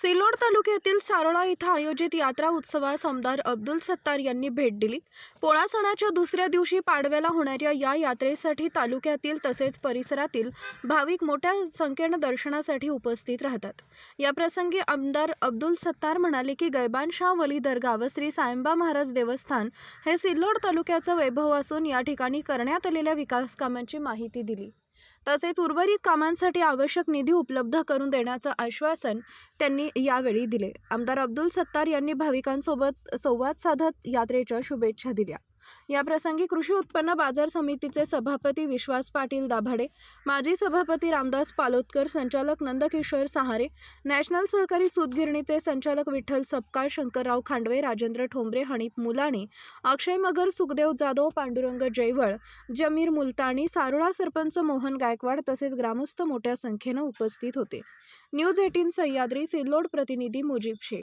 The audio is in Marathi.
सिल्लोड तालुक्यातील सारोळा इथं आयोजित यात्रा उत्सवास आमदार अब्दुल सत्तार यांनी भेट दिली. पोळा सणाच्या दुसऱ्या दिवशी पाडव्याला होणाऱ्या या यात्रेसाठी तालुक्यातील तसेच परिसरातील भाविक मोठ्या संख्येनं दर्शनासाठी उपस्थित राहतात. या प्रसंगी आमदार अब्दुल सत्तार म्हणाले की गैबानशाह वली दर्गा व श्री सायंबा महाराज देवस्थान हे सिल्लोड तालुक्याचं वैभव असून या ठिकाणी करण्यात आलेल्या विकासकामांची माहिती दिली. तसेच उर्वरित कामांसाठी आवश्यक निधी उपलब्ध करून देण्याचं आश्वासन त्यांनी यावेळी दिले. आमदार अब्दुल सत्तार यांनी भाविकांसोबत संवाद साधत यात्रेच्या शुभेच्छा दिल्या. याप्रसंगी कृषी उत्पन्न बाजार समितीचे सभापती विश्वास पाटील दाभाडे माजी सभापती रामदास पालोदकर संचालक नंदकिशोर सहारे नॅशनल सहकारी सूतगिरणीचे संचालक विठ्ठल सपकाळ शंकरराव खांडवे राजेंद्र ठोंबरे हणीप मुलाणी अक्षय मगर सुखदेव जाधव पांडुरंग जयवळ जमीर मुलतानी सारोळा सरपंच मोहन गायकवाड तसेच ग्रामस्थ मोठ्या संख्येनं उपस्थित होते. न्यूज एटीन सह्याद्री सिल्लोड प्रतिनिधी मुजीब शेख.